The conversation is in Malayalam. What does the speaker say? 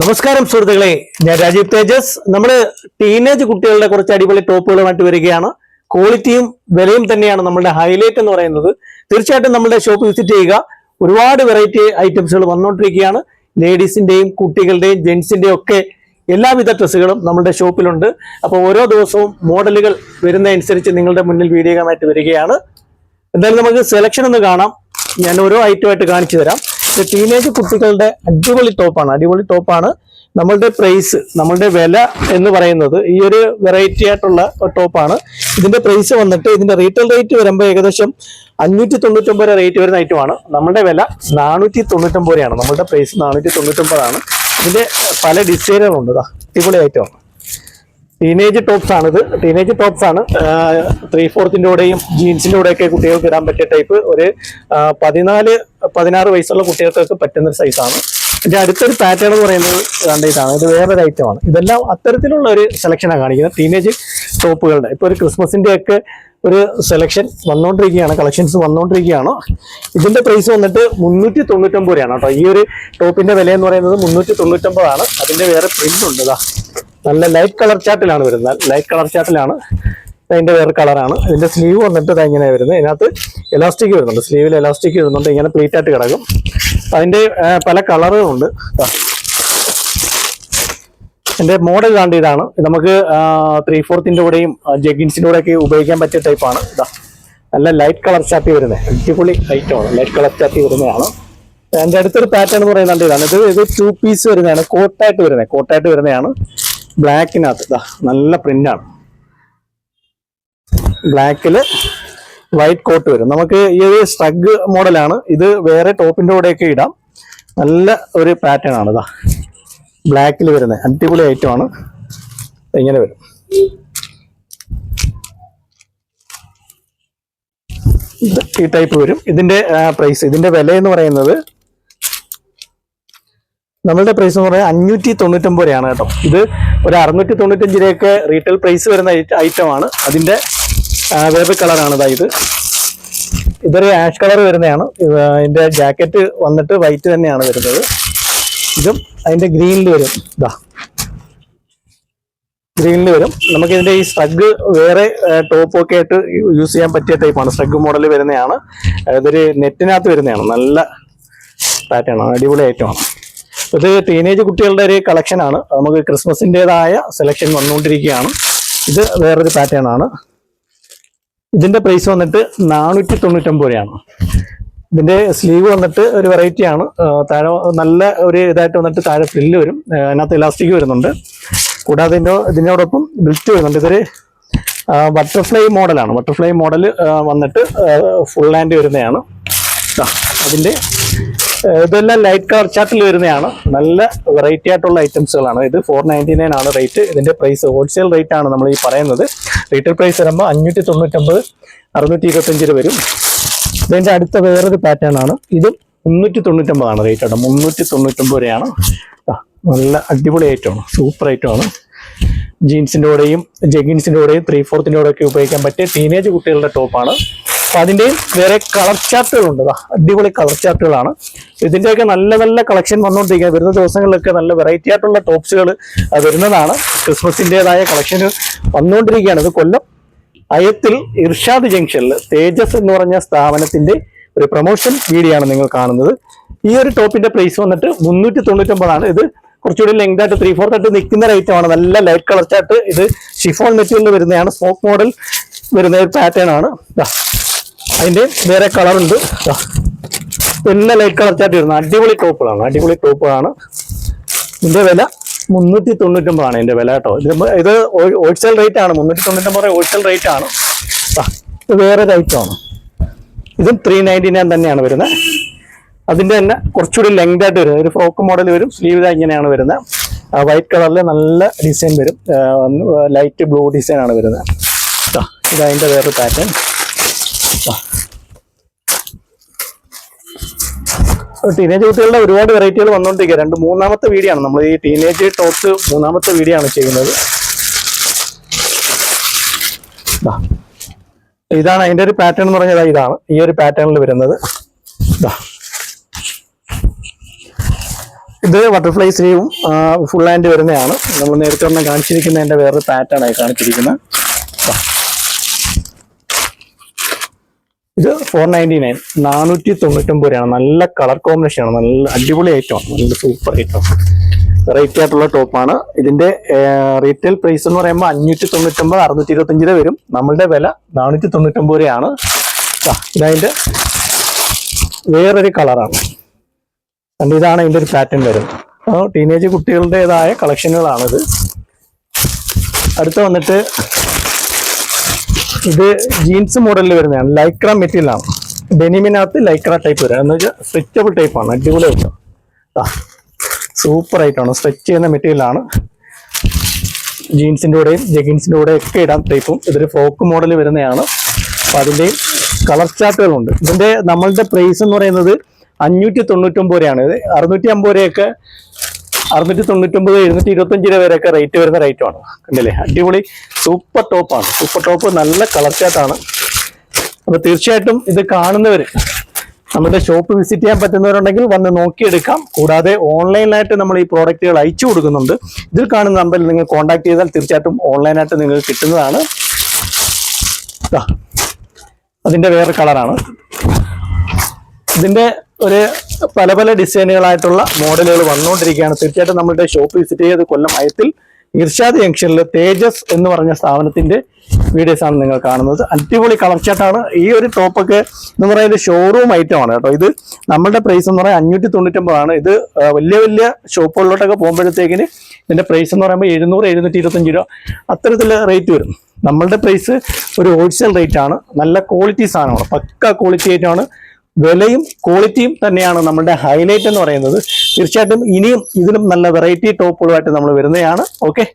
നമസ്കാരം സുഹൃത്തുക്കളെ. ഞാൻ രാജീവ് തേജസ്. നമ്മൾ ടീനേജ് കുട്ടികളുടെ കുറച്ച് അടിപൊളി ടോപ്പുകളുമായിട്ട് വരികയാണ്. ക്വാളിറ്റിയും വിലയും തന്നെയാണ് നമ്മുടെ ഹൈലൈറ്റ് എന്ന് പറയുന്നത്. തീർച്ചയായിട്ടും നമ്മുടെ ഷോപ്പ് വിസിറ്റ് ചെയ്യുക. ഒരുപാട് വെറൈറ്റി ഐറ്റംസുകൾ വന്നുകൊണ്ടിരിക്കുകയാണ് ലേഡീസിന്റെയും കുട്ടികളുടെയും ജെന്റ്സിന്റെയും ഒക്കെ എല്ലാവിധ ഡ്രസ്സുകളും നമ്മുടെ ഷോപ്പിലുണ്ട് അപ്പോൾ ഓരോ ദിവസവും മോഡലുകൾ വരുന്നതനുസരിച്ച് നിങ്ങളുടെ മുന്നിൽ വീഡിയോയുമായിട്ട് വരികയാണ്. എന്തായാലും നമുക്ക് സെലക്ഷൻ ഒന്ന് കാണാം. ഞാൻ ഓരോ ഐറ്റമായിട്ട് കാണിച്ചു തരാം. ടീനേജ് കുട്ടികളുടെ അടിപൊളി ടോപ്പാണ് അടിപൊളി ടോപ്പാണ് നമ്മളുടെ പ്രൈസ് നമ്മളുടെ വില എന്ന് പറയുന്നത് ഈ ഒരു വെറൈറ്റി ആയിട്ടുള്ള ടോപ്പാണ് ഇതിന്റെ പ്രൈസ് വന്നിട്ട് ഇതിന്റെ റീറ്റെയിൽ റേറ്റ് വരുമ്പോൾ ഏകദേശം അഞ്ഞൂറ്റി തൊണ്ണൂറ്റൊമ്പത് രൂപ റേറ്റ് വരുന്ന ഐറ്റമാണ് നമ്മുടെ വില നാനൂറ്റി തൊണ്ണൂറ്റൊമ്പത് രൂപയാണ്. നമ്മളുടെ പ്രൈസ് നാനൂറ്റി തൊണ്ണൂറ്റൊമ്പതാണ് ഇതിന്റെ പല ഡിസൈനുകളുണ്ട് അടിപൊളി ഐറ്റമാണ് ടീനേജ് ടോപ്സ് ഇത് ടീനേജ് ടോപ്സ് ആണ്. ത്രീ ഫോർത്തിന്റെ കൂടെയും ജീൻസിന്റെ കൂടെയൊക്കെ കുട്ടികൾക്ക് ഇടാൻ പറ്റിയ ടൈപ്പ് ഒരു പതിനാല് പതിനാറ് വയസ്സുള്ള കുട്ടികൾക്കൊക്കെ പറ്റുന്ന സൈസാണ് ഇതിന്റെ അടുത്തൊരു പാറ്റേൺ എന്ന് പറയുന്നത് രണ്ട് ഇതാണ്. ഇത് വേറൊരു ആണ്. ഇതെല്ലാം അത്തരത്തിലുള്ള ഒരു സെലക്ഷനാണ് കാണിക്കുന്നത്. ടീനേജ് ടോപ്പുകളുടെ ഇപ്പൊ ഒരു ക്രിസ്മസിന്റെ ഒക്കെ ഒരു സെലക്ഷൻ വന്നുകൊണ്ടിരിക്കുകയാണ് കളക്ഷൻസ് വന്നുകൊണ്ടിരിക്കുകയാണ് ഇതിന്റെ പ്രൈസ് വന്നിട്ട് മുന്നൂറ്റി തൊണ്ണൂറ്റൊമ്പത് രൂപയാണ് കേട്ടോ. ഈ ഒരു ടോപ്പിന്റെ വില എന്ന് പറയുന്നത് മുന്നൂറ്റി തൊണ്ണൂറ്റൊമ്പതാണ് അതിന്റെ വേറെ പ്രിന്റ് ഉണ്ട് ഇതാ നല്ല ലൈറ്റ് കളർ ചാർട്ടിലാണ് വരുന്നത്. ലൈറ്റ് കളർ ചാർട്ടിലാണ് അതിന്റെ വേറെ കളറാണ് ഇതിന്റെ സ്ലീവ് വന്നിട്ട് ഇതാ ഇങ്ങനെ വരുന്നത്. ഇതിനകത്ത് എലാസ്റ്റിക് വരുന്നുണ്ട്. സ്ലീവിൽ എലാസ്റ്റിക് വരുന്നുണ്ട്. ഇങ്ങനെ പ്ലീറ്റ് ആയിട്ട് കിടക്കും. അതിന്റെ പല കളറുകളുണ്ട് എന്റെ മോഡൽ കാണ്ട് ഇതാണ്. ഇത് നമുക്ക് ത്രീ ഫോർത്തിന്റെ കൂടെയും ജഗിൻസിന്റെ കൂടെയൊക്കെ ഉപയോഗിക്കാൻ പറ്റിയ ടൈപ്പാണ് ഇതാ നല്ല ലൈറ്റ് കളർ ചാർട്ടി വരുന്നത്. അടിപൊളി ഐറ്റമാണ് ലൈറ്റ് കളർ ചാർട്ടി വരുന്നതാണ്. എന്റെ അടുത്തൊരു പാറ്റേൺ എന്ന് പറയുന്നത് ഇതാണ് ഇത് ഇത് ടു പീസ് വരുന്നതാണ്. കോട്ടായിട്ട് വരുന്നത്. കോട്ടായിട്ട് വരുന്നതാണ്. ബ്ലാക്കിനകത്ത് ഇതാ നല്ല പ്രിന്റാണ് ബ്ലാക്കിൽ വൈറ്റ് കോട്ട് വരും. നമുക്ക് ഈ ഒരു സ്ട്രഗ് മോഡലാണ് ഇത് വേറെ ടോപ്പിന്റെ കൂടെയൊക്കെ ഇടാം. നല്ല ഒരു പാറ്റേൺ ആണ് ഇതാ ബ്ലാക്കിൽ വരുന്നത് അടിപൊളി ഐറ്റം ആണ്. ഇങ്ങനെ വരും. ഈ ടൈപ്പ് വരും. ഇതിന്റെ പ്രൈസ് ഇതിന്റെ വില എന്ന് പറയുന്നത് നമ്മളുടെ പ്രൈസ് എന്ന് പറഞ്ഞാൽ അഞ്ഞൂറ്റി തൊണ്ണൂറ്റൊമ്പത് രൂപയാണ് കേട്ടോ. ഇത് ഒരു അറുന്നൂറ്റി തൊണ്ണൂറ്റഞ്ച് രൂപയൊക്കെ റീറ്റെയിൽ പ്രൈസ് വരുന്ന ഐറ്റം ആണ്. അതിന്റെ വേബ് കളറാണ് ഇതായത് ഇതൊരു ആഷ് കളർ വരുന്നതാണ്. ഇത് അതിന്റെ ജാക്കറ്റ് വന്നിട്ട് വൈറ്റ് തന്നെയാണ് വരുന്നത്. ഇതും അതിന്റെ ഗ്രീനിൽ വരും. ഇതാ ഗ്രീനിൽ വരും. നമുക്ക് ഇതിന്റെ ഈ സ്ട്രഗ് വേറെ ടോപ്പൊക്കെ ആയിട്ട് യൂസ് ചെയ്യാൻ പറ്റിയ ടൈപ്പാണ് സ്ട്രഗ് മോഡൽ വരുന്നതാണ്. ഇതൊരു നെറ്റിനകത്ത് വരുന്നതാണ്. നല്ല പാറ്റേൺ ആണ്. അടിപൊളി ഐറ്റമാണ് ഇത് ടീനേജ് കുട്ടികളുടെ ഒരു കളക്ഷനാണ് നമുക്ക് ക്രിസ്മസിന്റെതായ സെലക്ഷൻ വന്നുകൊണ്ടിരിക്കുകയാണ്. ഇത് വേറൊരു പാറ്റേൺ ആണ്. ഇതിന്റെ പ്രൈസ് വന്നിട്ട് നാനൂറ്റി തൊണ്ണൂറ്റൊമ്പത് രൂപയാണ്. ഇതിന്റെ സ്ലീവ് വന്നിട്ട് ഒരു വെറൈറ്റി ആണ്. ആ, താഴെ നല്ല ഒരു ഇതായിട്ട് വന്നിട്ട് താഴെ ഫ്രില്ല് വരും. അതിനകത്ത് ഇലാസ്റ്റിക് വരുന്നുണ്ട്. കൂടാതെ ഇതിന്റെ ഇതിനോടൊപ്പം ബിൽറ്റ് വരുന്നുണ്ട്. ഇതൊരു ബട്ടർഫ്ലൈ മോഡലാണ് ബട്ടർഫ്ലൈ മോഡൽ വന്നിട്ട് ഫുൾ ഹാൻഡ് വരുന്നതാണ്. അതിന്റെ ഇതെല്ലാം ലൈറ്റ് കളർ ചാർട്ടിൽ വരുന്നതാണ്. നല്ല വെറൈറ്റി ആയിട്ടുള്ള ഐറ്റംസുകളാണ് ഇത് ഫോർ നയന്റി നയൻ ആണ് റേറ്റ് ഇതിന്റെ പ്രൈസ് ഹോൾസെയിൽ റേറ്റ് ആണ് നമ്മൾ ഈ പറയുന്നത്. റീറ്റെയിൽ പ്രൈസ് വരുമ്പോൾ അഞ്ഞൂറ്റി തൊണ്ണൂറ്റൊമ്പത് അറുന്നൂറ്റി ഇരുപത്തഞ്ച് രൂപ വരും. ഇതിന്റെ അടുത്ത വേറൊരു പാറ്റേൺ ആണ്. ഇതും മുന്നൂറ്റി തൊണ്ണൂറ്റൊമ്പതാണ് റേറ്റ് കേട്ടോ. മുന്നൂറ്റി തൊണ്ണൂറ്റൊമ്പത് രൂപയാണ് നല്ല അടിപൊളി ഐറ്റമാണ് സൂപ്പർ ഐറ്റമാണ് ജീൻസിന്റെ കൂടെയും ജെഗിൻസിന്റെ കൂടെയും ത്രീ ഫോർത്തിന്റെ കൂടെ ഒക്കെ ഉപയോഗിക്കാൻ പറ്റിയ ടീനേജ് കുട്ടികളുടെ ടോപ്പാണ് അപ്പൊ അതിന്റെയും വേറെ കളർ ചാർട്ടുകളുണ്ട് അടിപൊളി കളർ ചാർട്ടുകളാണ് ഇതിന്റെയൊക്കെ നല്ല നല്ല കളക്ഷൻ വന്നുകൊണ്ടിരിക്കുക വരുന്ന ദിവസങ്ങളിലൊക്കെ നല്ല വെറൈറ്റി ആയിട്ടുള്ള ടോപ്സുകൾ വരുന്നതാണ്. ക്രിസ്മസിന്റേതായ കളക്ഷൻ വന്നുകൊണ്ടിരിക്കുകയാണ് ഇത് കൊല്ലം അയത്തിൽ ഇർഷാദ് ജംഗ്ഷനിൽ തേജസ് എന്ന് പറഞ്ഞ സ്ഥാപനത്തിന്റെ ഒരു പ്രൊമോഷൻ വീഡിയോ ആണ് നിങ്ങൾ കാണുന്നത്. ഈ ഒരു ടോപ്പിന്റെ പ്രൈസ് വന്നിട്ട് മുന്നൂറ്റി തൊണ്ണൂറ്റൊമ്പതാണ്. ഇത് കുറച്ചുകൂടി ലെങ്ത് ആയിട്ട് ത്രീ ഫോർത്ത് ആയിട്ട് നിൽക്കുന്ന item ആണ്. നല്ല ലൈറ്റ് കളർ ചാർട്ട് ഇത് ഷിഫോൺ മെറ്റീരിയൽ വരുന്നതാണ്. സ്മോക്ക് മോഡൽ വരുന്ന ഒരു പാറ്റേൺ ആണ്. അതിന്റെ വേറെ ദാ. എല്ലാ ലൈറ്റ് കളർ ചാർട്ട് വരുന്നത്. അടിപൊളി ടോപ്പുകളാണ് അടിപൊളി ടോപ്പുകളാണ് ഇതിന്റെ വില മുന്നൂറ്റി തൊണ്ണൂറ്റൊമ്പതാണ് ഇതിന്റെ വില കേട്ടോ. ഇത് ഇത് ഹോൾസെയിൽ റേറ്റ് ആണ്. മുന്നൂറ്റി തൊണ്ണൂറ്റൊമ്പത് ഹോൾസെയിൽ റേറ്റ് ആണ്. ഇത് വേറെ ഐറ്റമാണ് ഇതും ത്രീ നയന്റി നയൻ തന്നെയാണ് വരുന്നത്. അതിന്റെ തന്നെ കുറച്ചുകൂടി ലെങ്ത് ആയിട്ട് വരും. ഒരു ഫ്രോക്ക് മോഡൽ വരും സ്ലീവ് ഇങ്ങനെയാണ് വരുന്നത്. വൈറ്റ് കളറിൽ നല്ല ഡിസൈൻ വരും. ലൈറ്റ് ബ്ലൂ ഡിസൈൻ ആണ് വരുന്നത്. ഇത് അതിന്റെ വേറൊരു പാറ്റേൺ ടീനേജ് കുട്ടികളുടെ ഒരുപാട് വെറൈറ്റികൾ വന്നുകൊണ്ടിരിക്കുക രണ്ട് മൂന്നാമത്തെ വീഡിയോ ആണ്. നമ്മൾ ഈ ടീനേജ് ടോപ്സ് മൂന്നാമത്തെ വീഡിയോ ആണ് ചെയ്യുന്നത്. ഇതാണ് അതിന്റെ ഒരു പാറ്റേൺ എന്ന് ഇതാണ്. ഈ ഒരു പാറ്റേണിൽ വരുന്നത്. ദാ. ഇത് ബട്ടർഫ്ലൈ സ്ലീവും ഫുൾ ഹാൻഡ് വരുന്നതാണ്. നമ്മൾ നേരത്തെ ഒന്ന് കാണിച്ചിരിക്കുന്നതിന്റെ വേറൊരു പാറ്റേൺ ആയി കാണിച്ചിരിക്കുന്നത്. ഇത് ഫോർ നയന്റി നയൻ നാനൂറ്റി തൊണ്ണൂറ്റൊമ്പത് രൂപയാണ്. നല്ല കളർ കോമ്പിനേഷൻ ആണ്. നല്ല അടിപൊളി ഐറ്റമാണ് നല്ല സൂപ്പർ ഐറ്റം വെറൈറ്റി ആയിട്ടുള്ള ടോപ്പാണ് ഇതിന്റെ റീറ്റെയിൽ പ്രൈസ് എന്ന് പറയുമ്പോൾ അഞ്ഞൂറ്റി തൊണ്ണൂറ്റൊമ്പത് അറുന്നൂറ്റി ഇരുപത്തഞ്ച് രൂപ വരും. നമ്മളുടെ വില നാനൂറ്റി തൊണ്ണൂറ്റൊമ്പത് രൂപയാണ് ഇതതിന്റെ വേറൊരു കളറാണ് കണ്ട് ഇതാണ് അതിന്റെ ഒരു പാറ്റേൺ വരും. ടീനേജ് കുട്ടികളുടേതായ കളക്ഷനുകളാണിത് അടുത്ത് വന്നിട്ട് ഇത് ജീൻസ് മോഡലിൽ വരുന്നതാണ്. ലൈക്ര മെറ്റീരിയലാണ് ഡെനിമിനകത്ത് ലൈക്ര ടൈപ്പ് വരും. എന്ന് വെച്ചാൽ സ്ട്രെച്ചബിൾ ടൈപ്പാണ് ആണ്. അടിപൊളി ആയിട്ട് സൂപ്പർ ആയിട്ടാണ്. സ്ട്രെച്ച് ചെയ്യുന്ന മെറ്റീരിയലാണ് ജീൻസിന്റെ കൂടെയും ജഗിൻസിന്റെ കൂടെ ഒക്കെ ഇടാൻ ടൈപ്പും ഇതൊരു ഫ്രോക്ക് മോഡൽ വരുന്നതാണ്. അപ്പൊ അതിന്റെയും കളർ ചാർട്ടുകളുണ്ട് ഇതിന്റെ നമ്മളുടെ പ്രൈസ് എന്ന് പറയുന്നത് അഞ്ഞൂറ്റി തൊണ്ണൂറ്റൊമ്പത് രൂപയാണ് ഇത് അറുന്നൂറ്റി അമ്പത് രൂപയൊക്കെ അറുന്നൂറ്റി തൊണ്ണൂറ്റൊമ്പത് എഴുന്നൂറ്റി ഇരുപത്തഞ്ച് രൂപ വരെയൊക്കെ റേറ്റ് വരുന്ന റേറ്റുമാണ് കണ്ടില്ലേ? അടിപൊളി സൂപ്പർ ടോപ്പാണ് സൂപ്പർ ടോപ്പ് നല്ല കളർ ചാട്ടാണ് അപ്പോൾ തീർച്ചയായിട്ടും ഇത് കാണുന്നവർ നമ്മുടെ ഷോപ്പ് വിസിറ്റ് ചെയ്യാൻ പറ്റുന്നവരുണ്ടെങ്കിൽ വന്ന് നോക്കിയെടുക്കാം. കൂടാതെ ഓൺലൈനായിട്ട് നമ്മൾ ഈ പ്രോഡക്റ്റുകൾ അയച്ചു കൊടുക്കുന്നുണ്ട്. ഇതിൽ കാണുന്ന നമ്പറിൽ നിങ്ങൾ കോൺടാക്ട് ചെയ്താൽ തീർച്ചയായിട്ടും ഓൺലൈനായിട്ട് നിങ്ങൾക്ക് കിട്ടുന്നതാണ്. അതിന്റെ വേറെ കളറാണ് ഇതിന്റെ ഒരു പല പല ഡിസൈനുകളായിട്ടുള്ള മോഡലുകൾ വന്നുകൊണ്ടിരിക്കുകയാണ്. തീർച്ചയായിട്ടും നമ്മളുടെ ഷോപ്പ് വിസിറ്റ് ചെയ്ത് കൊല്ലം അയത്തിൽ ഇർഷാദ് ജംഗ്ഷനിൽ തേജസ് എന്ന് പറഞ്ഞ സ്ഥാപനത്തിന്റെ വീഡിയോസ് ആണ് നിങ്ങൾ കാണുന്നത്. അടിപൊളി കളർച്ചാട്ടാണ് ഈ ഒരു ടോപ്പൊക്കെ എന്ന് പറയുന്നത് ഷോറൂം ഐറ്റം ആണ് കേട്ടോ. ഇത് നമ്മളുടെ പ്രൈസ് എന്ന് പറയുന്നത് അഞ്ഞൂറ്റി തൊണ്ണൂറ്റൊമ്പതാണ് ഇത് വലിയ വലിയ ഷോപ്പുകളിലോട്ടൊക്കെ പോകുമ്പോഴത്തേക്കിന് ഇതിന്റെ പ്രൈസ് എന്ന് പറയുമ്പോൾ എഴുന്നൂറ് എഴുന്നൂറ്റി ഇരുപത്തഞ്ച് രൂപ. അത്തരത്തിൽ റേറ്റ് വരും. നമ്മളുടെ പ്രൈസ് ഒരു ഹോൾസെയിൽ റേറ്റ് ആണ്. നല്ല ക്വാളിറ്റി സാധനമാണ്. പക്ക ക്വാളിറ്റി ആയിട്ടാണ് വിലയും ക്വാളിറ്റിയും തന്നെയാണ് നമ്മുടെ ഹൈലൈറ്റ് എന്ന് പറയുന്നത്. തീർച്ചയായിട്ടും ഇനിയും ഇതിലും നല്ല വെറൈറ്റി ടോപ്പുകളുമായിട്ട് നമ്മൾ വരുന്നതാണ്. ഓക്കെ